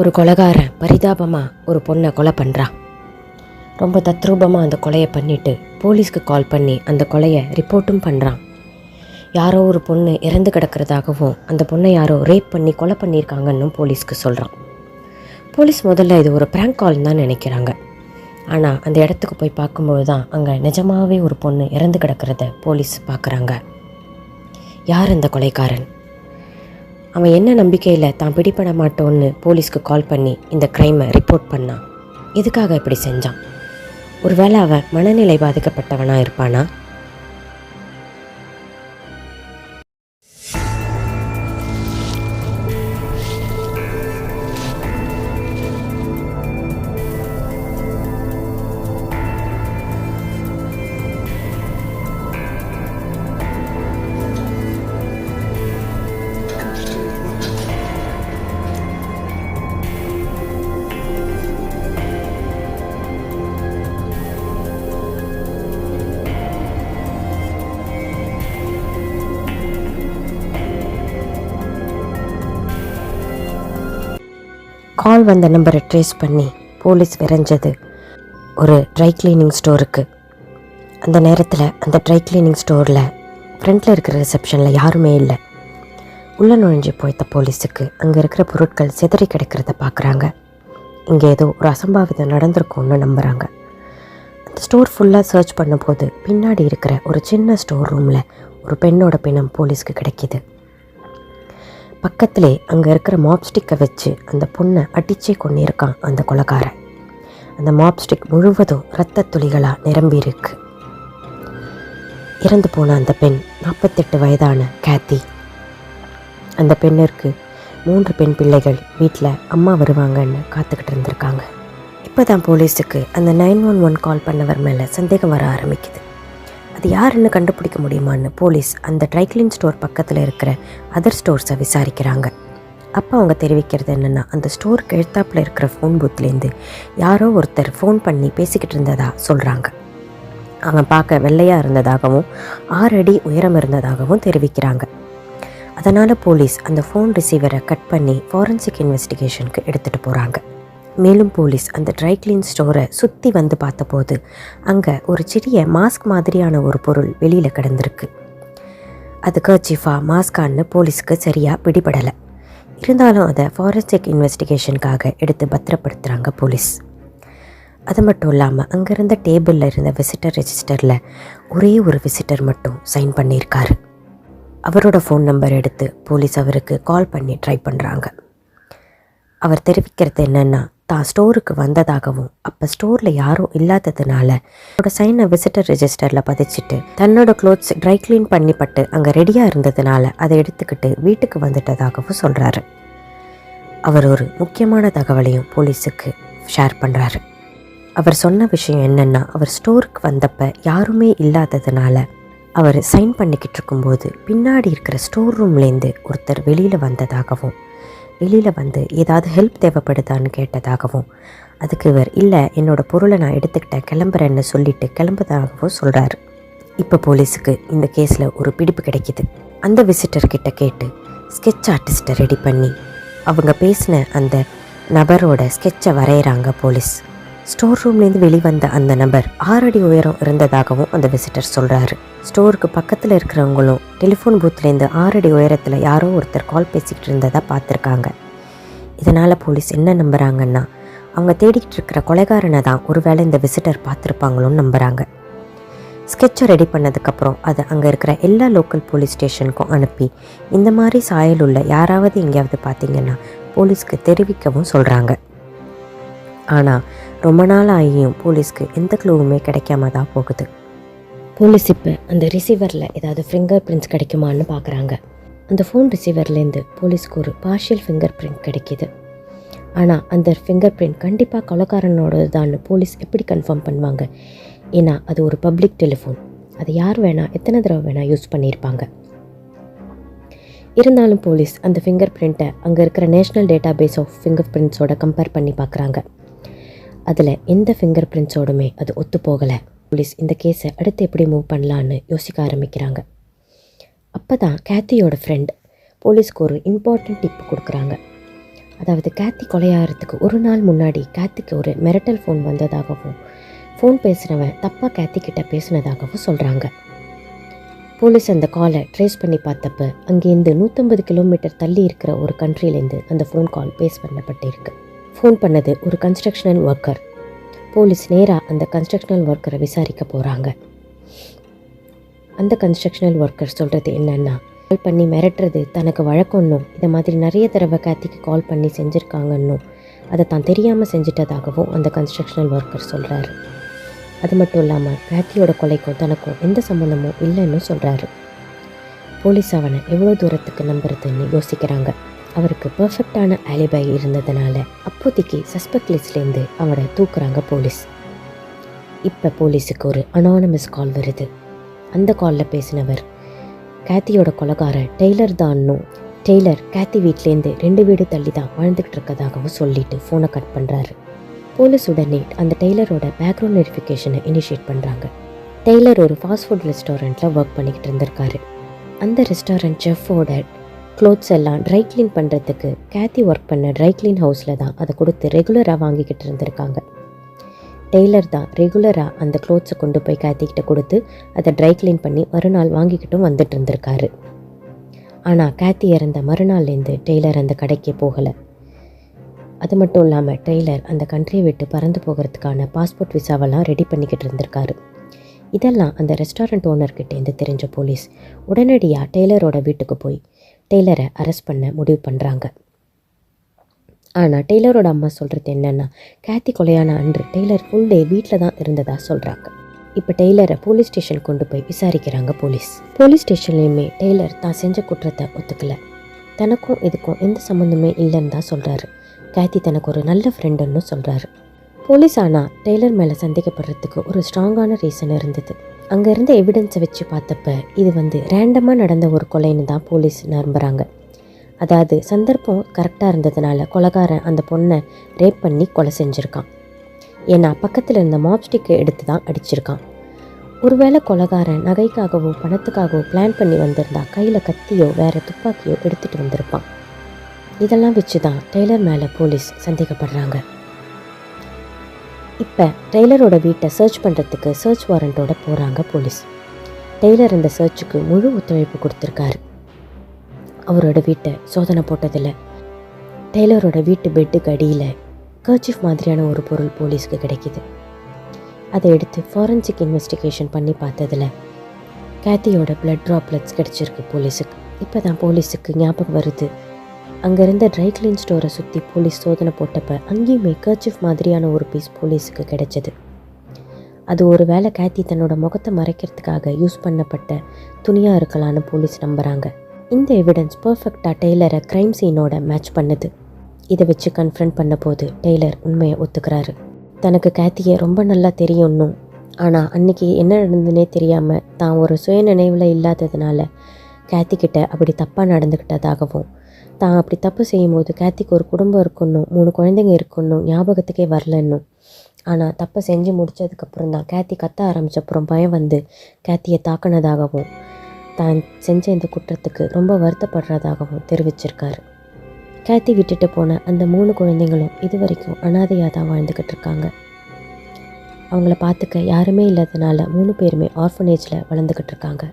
ஒரு கொலைகாரன் பரிதாபமாக ஒரு பொண்ணை கொலை பண்ணுறான் ரொம்ப தத்ரூபமாக அந்த கொலையை பண்ணிட்டு போலீஸ்க்கு கால் பண்ணி அந்த கொலையை ரிப்போர்ட்டும் பண்ணுறான் யாரோ ஒரு பொண்ணு இறந்து கிடக்கிறதாகவும் அந்த பொண்ணை யாரோ ரேப் பண்ணி கொலை பண்ணியிருக்காங்கன்னு போலீஸ்க்கு சொல்கிறான் போலீஸ் முதல்ல இது ஒரு ப்ராங்க் கால் தான் நினைக்கிறாங்க. ஆனால் அந்த இடத்துக்கு போய் பார்க்கும்போது தான் அங்கே நிஜமாகவே ஒரு பொண்ணு இறந்து கிடக்கிறத போலீஸ் பார்க்குறாங்க யார் அந்த கொலைக்காரன்? அவன் என்ன நம்பிக்கையில் தான் பிடிபட மாட்டோன்னு போலீஸ்க்கு கால் பண்ணி இந்த க்ரைமை ரிப்போர்ட் பண்ணான் எதுக்காக இப்படி செஞ்சான்? ஒருவேளை அவன் மனநிலை பாதிக்கப்பட்டவனாக இருப்பானா? கால் வந்த நம்பரை ட்ரேஸ் பண்ணி போலீஸ் விரைஞ்சது ஒரு ட்ரை கிளீனிங் ஸ்டோருக்கு. அந்த நேரத்தில் அந்த ட்ரை கிளீனிங் ஸ்டோரில் ஃப்ரண்ட்டில் இருக்கிற ரிசப்ஷனில் யாருமே இல்லை. உள்ளே நுழைஞ்சு போய்த்த போலீஸுக்கு அங்கே இருக்கிற பொருட்கள் சிதறி கிடக்கிறத பார்க்குறாங்க இங்கே ஏதோ ஒரு அசம்பாவிதம் நடந்திருக்கும்னு நம்புகிறாங்க அந்த ஸ்டோர் ஃபுல்லாக சர்ச் பண்ணும்போது பின்னாடி இருக்கிற ஒரு சின்ன ஸ்டோர் ரூமில் ஒரு பெண்ணோட பிணம் போலீஸ்க்கு கிடைக்கிது. பக்கத்திலே அங்கே இருக்கிற மாப்ஸ்டிக்கை வச்சு அந்த பொண்ணை அடிச்சே கொண்டிருக்கான் அந்த கொலகாரன். அந்த மாப்ஸ்டிக் முழுவதும் இரத்த துளிகளாக நிரம்பியிருக்கு இறந்து போன அந்த பெண் நாற்பத்தெட்டு வயதான கேத்தி அந்த பெண்ணிற்கு மூன்று பெண் பிள்ளைகள் வீட்டில் அம்மா வருவாங்கன்னு காத்துக்கிட்டு இருந்திருக்காங்க. இப்போ தான் போலீஸுக்கு அந்த நைன் ஒன் ஒன் கால் பண்ணவர் மேலே சந்தேகம் வர ஆரம்பிக்குது. அது யாருன்னு கண்டுபிடிக்க முடியுமான்னு போலீஸ் அந்த ட்ரைக்ளின் ஸ்டோர் பக்கத்தில் இருக்கிற அதர் ஸ்டோர்ஸை விசாரிக்கிறாங்க. அப்போ அவங்க தெரிவிக்கிறது என்னென்னா அந்த ஸ்டோருக்கு எழுத்தாப்பில் இருக்கிற ஃபோன் பூத்லேருந்து யாரோ ஒருத்தர் ஃபோன் பண்ணி பேசிக்கிட்டு இருந்ததா சொல்கிறாங்க அவன் பார்க்க வெள்ளையாக இருந்ததாகவும் ஆறு அடி உயரம் இருந்ததாகவும் தெரிவிக்கிறாங்க. அதனால் போலீஸ் அந்த ஃபோன் ரிசீவரை கட் பண்ணி ஃபாரன்சிக் இன்வெஸ்டிகேஷனுக்கு எடுத்துகிட்டு போகிறாங்க மேலும் போலீஸ் அந்த ட்ரை கிளீன் ஸ்டோரை சுற்றி வந்து பார்த்தபோது அங்கே ஒரு சிறிய மாஸ்க் மாதிரியான ஒரு பொருள் வெளியில் கிடந்திருக்கு. அது கர்ச்சிஃபா மாஸ்கான்னு போலீஸுக்கு சரியாக பிடிபடலை. இருந்தாலும் அதை ஃபாரன்சிக் இன்வெஸ்டிகேஷனுக்காக எடுத்து பத்திரப்படுத்துகிறாங்க போலீஸ். அது மட்டும் இல்லாமல் அங்கே இருந்த டேபிளில் இருந்த விசிட்டர் ரெஜிஸ்டரில் ஒரே ஒரு விசிட்டர் மட்டும் சைன் பண்ணியிருக்காரு. அவரோட ஃபோன் நம்பர் எடுத்து போலீஸ் அவருக்கு கால் பண்ணி ட்ரை பண்ணுறாங்க அவர் தெரிவிக்கிறது என்னென்னா தான் ஸ்டோருக்கு வந்ததாகவும் அப்போ ஸ்டோரில் யாரும் இல்லாததுனால அவரோட சைனை விசிட்டர் ரெஜிஸ்டரில் பதிச்சிட்டு தன்னோட க்ளோத்ஸ் ட்ரை க்ளீன் பண்ணிப்பட்டு அங்கே ரெடியாக இருந்ததுனால அதை எடுத்துக்கிட்டு வீட்டுக்கு வந்துட்டதாகவும் சொல்கிறாரு அவர் ஒரு முக்கியமான தகவலையும் போலீஸுக்கு ஷேர் பண்ணுறாரு அவர் சொன்ன விஷயம் என்னென்னா அவர் ஸ்டோருக்கு வந்தப்ப யாருமே இல்லாததுனால அவர் சைன் பண்ணிக்கிட்டு இருக்கும்போது பின்னாடி இருக்கிற ஸ்டோர் ரூம்லேருந்து ஒருத்தர் வெளியில் வந்ததாகவும் வெளியில் வந்து ஏதாவது ஹெல்ப் தேவைப்படுதான்னு கேட்டதாகவும் அதுக்கு இவர் இல்லை என்னோட பொருளை நான் எடுத்துக்கிட்டேன் கிளம்புறேன்னு சொல்லிட்டு கிளம்புதாகவும் சொல்கிறார் இப்போ போலீஸுக்கு இந்த கேஸில் ஒரு பிடிப்பு கிடைக்கிது. அந்த விசிட்டர்கிட்ட கேட்டு ஸ்கெட்ச் ஆர்டிஸ்ட்டை ரெடி பண்ணி அவங்க பேசின அந்த நபரோட ஸ்கெட்சை வரைகிறாங்க போலீஸ். ஸ்டோர் ரூம்லேருந்து வெளிவந்த அந்த நபர் ஆறடி உயரம் இருந்ததாகவும் அந்த விசிட்டர் சொல்கிறாரு ஸ்டோருக்கு பக்கத்தில் இருக்கிறவங்களும் டெலிஃபோன் பூத்லேருந்து ஆறடி உயரத்தில் யாரோ ஒருத்தர் கால் பேசிக்கிட்டு இருந்ததாக பார்த்துருக்காங்க. இதனால் போலீஸ் என்ன நம்புகிறாங்கன்னா அவங்க தேடிக்கிட்டு இருக்கிற கொலைகாரனை தான் ஒருவேளை இந்த விசிட்டர் பார்த்துருப்பாங்களோன்னு நம்புகிறாங்க ஸ்கெட்சை ரெடி பண்ணதுக்கப்புறம் அதை அங்கே இருக்கிற எல்லா லோக்கல் போலீஸ் ஸ்டேஷனுக்கும் அனுப்பி இந்த மாதிரி சாயல் உள்ள யாராவது எங்கேயாவது பார்த்தீங்கன்னா போலீஸ்க்கு தெரிவிக்கவும் சொல்கிறாங்க ஆனால் ரொம்ப நாள் ஆகியும் போலீஸ்க்கு எந்த க்ளூவுமே கிடைக்காம தான் போகுது. போலீஸ் இப்போ அந்த ரிசீவரில் ஏதாவது ஃபிங்கர் பிரிண்ட்ஸ் கிடைக்குமான்னு பார்க்குறாங்க அந்த ஃபோன் ரிசீவர்லேருந்து போலீஸ்க்கு ஒரு பார்ஷியல் ஃபிங்கர் பிரிண்ட் கிடைக்கிது. ஆனால் அந்த ஃபிங்கர் பிரிண்ட் கண்டிப்பாக கொலக்காரனோடது தான் போலீஸ் எப்படி கன்ஃபார்ம் பண்ணுவாங்க? ஏன்னா அது ஒரு பப்ளிக் டெலிஃபோன் அது யார் வேணால் எத்தனை தடவை வேணால் யூஸ் பண்ணியிருப்பாங்க. இருந்தாலும் போலீஸ் அந்த ஃபிங்கர் பிரிண்ட்டை அங்கே இருக்கிற national database of finger பிரிண்ட்ஸோட கம்பேர் பண்ணி பார்க்குறாங்க அதில் எந்த ஃபிங்கர் பிரிண்ட்ஸோடுமே அது ஒத்து போகலை. போலீஸ் இந்த கேஸை அடுத்து எப்படி மூவ் பண்ணலான்னு யோசிக்க ஆரம்பிக்கிறாங்க. அப்போ தான் கேத்தியோட ஃப்ரெண்ட் போலீஸ்க்கு ஒரு இம்பார்ட்டன்ட் டிப் கொடுக்குறாங்க. அதாவது கேத்தி கொலையாகிறதுக்கு ஒரு நாள் முன்னாடி கேத்திக்கு ஒரு மிரட்டல் ஃபோன் வந்ததாகவும் ஃபோன் பேசுகிறவன் தப்பாக கேத்தி கிட்ட பேசினதாகவும் சொல்கிறாங்க போலீஸ் அந்த காலை ட்ரேஸ் பண்ணி பார்த்தப்ப அங்கேருந்து நூற்றம்பது கிலோமீட்டர் தள்ளி இருக்கிற ஒரு கண்ட்ரிலேருந்து அந்த ஃபோன் கால் பேஸ் பண்ணப்பட்டிருக்கு. ஃபோன் பண்ணது ஒரு கன்ஸ்ட்ரக்ஷனல் ஒர்க்கர் போலீஸ் நேராக அந்த கன்ஸ்ட்ரக்ஷனல் ஒர்க்கரை விசாரிக்க போகிறாங்க அந்த கன்ஸ்ட்ரக்ஷனல் ஒர்க்கர் சொல்கிறது என்னென்னா கால் பண்ணி மிரட்டுறது தனக்கு வழக்கம்னும் இதை மாதிரி நிறைய தடவை கேத்திக்கு கால் பண்ணி செஞ்சுருக்காங்கன்னும் அதை தான் தெரியாமல் செஞ்சிட்டதாகவும் அந்த கன்ஸ்ட்ரக்ஷனல் ஒர்க்கர் சொல்கிறாரு அது மட்டும் இல்லாமல் கேத்தியோட கொலைக்கும் தனக்கும் எந்த சம்மந்தமும் இல்லைன்னு சொல்கிறாரு போலீஸ் அவனை எவ்வளோ தூரத்துக்கு நம்புறதுன்னு யோசிக்கிறாங்க. அவருக்கு பர்ஃபெக்டான அலிபை இருந்ததுனால அப்போதைக்கு சஸ்பெக்ட் லிஸ்ட்லேருந்து அவரை தூக்குறாங்க போலீஸ். இப்போ போலீஸுக்கு ஒரு அனானமஸ் கால் வருது. அந்த காலில் பேசினவர் கேத்தியோட கொலகாரன் டெய்லர் தான்னும் டெய்லர் கேத்தி வீட்லேருந்து ரெண்டு வீடு தள்ளி தான் வாழ்ந்துக்கிட்டு இருக்கதாகவும் சொல்லிட்டு ஃபோனை கட் பண்ணுறாரு போலீஸ் உடனே அந்த டெய்லரோட பேக்ரவுண்ட் வெரிஃபிகேஷனை இனிஷியேட் பண்ணுறாங்க டெய்லர் ஒரு ஃபாஸ்ட் ஃபுட் ரெஸ்டாரண்ட்டில் ஒர்க் பண்ணிக்கிட்டு இருந்திருக்காரு அந்த ரெஸ்டாரண்ட் செஃப்போட க்ளோத்ஸ் எல்லாம் ட்ரை க்ளீன் பண்ணுறதுக்கு கேத்தி ஒர்க் பண்ண ட்ரை க்ளீன் ஹவுஸில் தான் அதை கொடுத்து ரெகுலராக வாங்கிக்கிட்டு இருந்திருக்காங்க. டெய்லர் தான் ரெகுலராக அந்த க்ளோத்ஸை கொண்டு போய் கேத்திக்கிட்ட கொடுத்து அதை ட்ரை க்ளீன் பண்ணி மறுநாள் வாங்கிக்கிட்டும் வந்துட்டு இருந்திருக்காரு. ஆனால் கேத்தி இறந்த மறுநாள்லேருந்து டெய்லர் அந்த கடைக்கே போகலை. அது மட்டும் இல்லாமல் டெய்லர் அந்த கண்ட்ரியை விட்டு பறந்து போகிறதுக்கான பாஸ்போர்ட் விசாவெல்லாம் ரெடி பண்ணிக்கிட்டு இருந்திருக்காரு. இதெல்லாம் அந்த ரெஸ்டாரண்ட் ஓனர்கிட்டேருந்து தெரிஞ்ச போலீஸ் உடனடியாக டெய்லரோட வீட்டுக்கு போய் டெய்லரை அரெஸ்ட் பண்ண முடிவு பண்ணுறாங்க ஆனால் டெய்லரோட அம்மா சொல்கிறது என்னென்னா கேத்தி கொலையான அன்று டெய்லர் ஃபுல் டே வீட்டில் தான் இருந்ததாக சொல்கிறாங்க இப்போ டெய்லரை போலீஸ் ஸ்டேஷன் கொண்டு போய் விசாரிக்கிறாங்க போலீஸ். போலீஸ் ஸ்டேஷன்லேயுமே டெய்லர் தான் செஞ்ச குற்றத்தை ஒத்துக்கலை. தனக்கும் இதுக்கும் எந்த சம்மந்தமே இல்லைன்னு தான் சொல்கிறாரு கேத்தி தனக்கு ஒரு நல்ல ஃப்ரெண்டுன்னு சொல்கிறாரு போலீஸ் ஆனால் டெய்லர் மேலே சந்தேகப்படுறதுக்கு ஒரு ஸ்ட்ராங்கான ரீசன் இருந்தது. அங்கே இருந்த எவிடன்ஸை வச்சு பார்த்தப்ப இது வந்து ரேண்டமாக நடந்த ஒரு கொலைன்னு தான் போலீஸ் நம்புகிறாங்க அதாவது சந்தர்ப்பம் கரெக்டாக இருந்ததுனால கொலைகாரன் அந்த பொண்ணை ரேப் பண்ணி கொலை செஞ்சுருக்கான். ஏன்னா பக்கத்தில் இருந்த மாப்ஸ்டிக்கை எடுத்து தான் அடிச்சிருக்கான். ஒருவேளை கொலகாரன் நகைக்காகவோ பணத்துக்காகவோ பிளான் பண்ணி வந்திருந்தா கையில் கத்தியோ வேறு துப்பாக்கியோ எடுத்துகிட்டு வந்திருப்பான். இதெல்லாம் வச்சு தான் டெய்லர் மேலே போலீஸ் சந்தேகப்படுறாங்க. இப்போ டெய்லரோட வீட்டை சர்ச் பண்ணுறதுக்கு சர்ச் வாரண்ட்டோட போகிறாங்க போலீஸ். டெய்லர் இந்த சர்ச்சுக்கு முழு ஒத்துழைப்பு கொடுத்துருக்காரு. அவரோட வீட்டை சோதனை போட்டதில் டெய்லரோட வீட்டு பெட்டுக்கு அடியில் கர்ச்சிஃப் மாதிரியான ஒரு பொருள் போலீஸ்க்கு கிடைக்கிது. அதை எடுத்து ஃபாரன்சிக் இன்வெஸ்டிகேஷன் பண்ணி பார்த்ததுல கேத்தியோட பிளட் ட்ராப்லெட்ஸ் கிடச்சிருக்கு போலீஸுக்கு. இப்போ தான் போலீஸுக்கு ஞாபகம் வருது. அங்கே இருந்த ட்ரை கிளீன் ஸ்டோரை சுற்றி போலீஸ் சோதனை போட்டப்ப அங்கேயுமே கர்ச்சிஃப் மாதிரியான ஒரு பீஸ் போலீஸுக்கு கிடைச்சது. அது ஒரு வேளை கேத்தி தன்னோட முகத்தை மறைக்கிறதுக்காக யூஸ் பண்ணப்பட்ட துணியாக இருக்கலான்னு போலீஸ் நம்புகிறாங்க இந்த எவிடன்ஸ் பர்ஃபெக்டாக டெய்லரை க்ரைம் சீனோட மேட்ச் பண்ணுது. இதை வச்சு கன்ஃபரண்ட் பண்ண போது டெய்லர் உண்மையை ஒத்துக்கிறாரு. தனக்கு கேத்தியை ரொம்ப நல்லா தெரியணும் ஆனால் அன்னைக்கு என்ன நடந்ததுனே தெரியாமல் தான் ஒரு சுய நினைவில் இல்லாததுனால கேத்திக்கிட்ட அப்படி தப்பாக நடந்துக்கிட்டதாகவும் தான் அப்படி தப்பு செய்யும்போது கேத்திக்கு ஒரு குடும்பம் இருக்கணும் மூணு குழந்தைங்க இருக்கணும் ஞாபகத்துக்கே வரலன்னும். ஆனால் தப்பை செஞ்சு முடித்ததுக்கப்புறம் தான் கேத்தி கத்த ஆரம்பித்தப்புறம் பயம் வந்து கேத்தியை தாக்குனதாகவும் தான் செஞ்ச இந்த குற்றத்துக்கு ரொம்ப வருத்தப்படுறதாகவும் தெரிவிச்சிருக்காரு. கேத்தி விட்டுட்டு போன அந்த மூணு குழந்தைங்களும் இது வரைக்கும் அனாதையாக தான் வாழ்ந்துக்கிட்டு இருக்காங்க. அவங்கள பார்த்துக்க யாருமே இல்லாதனால மூணு பேருமே ஆர்ஃபனேஜில் வளர்ந்துக்கிட்டு இருக்காங்க.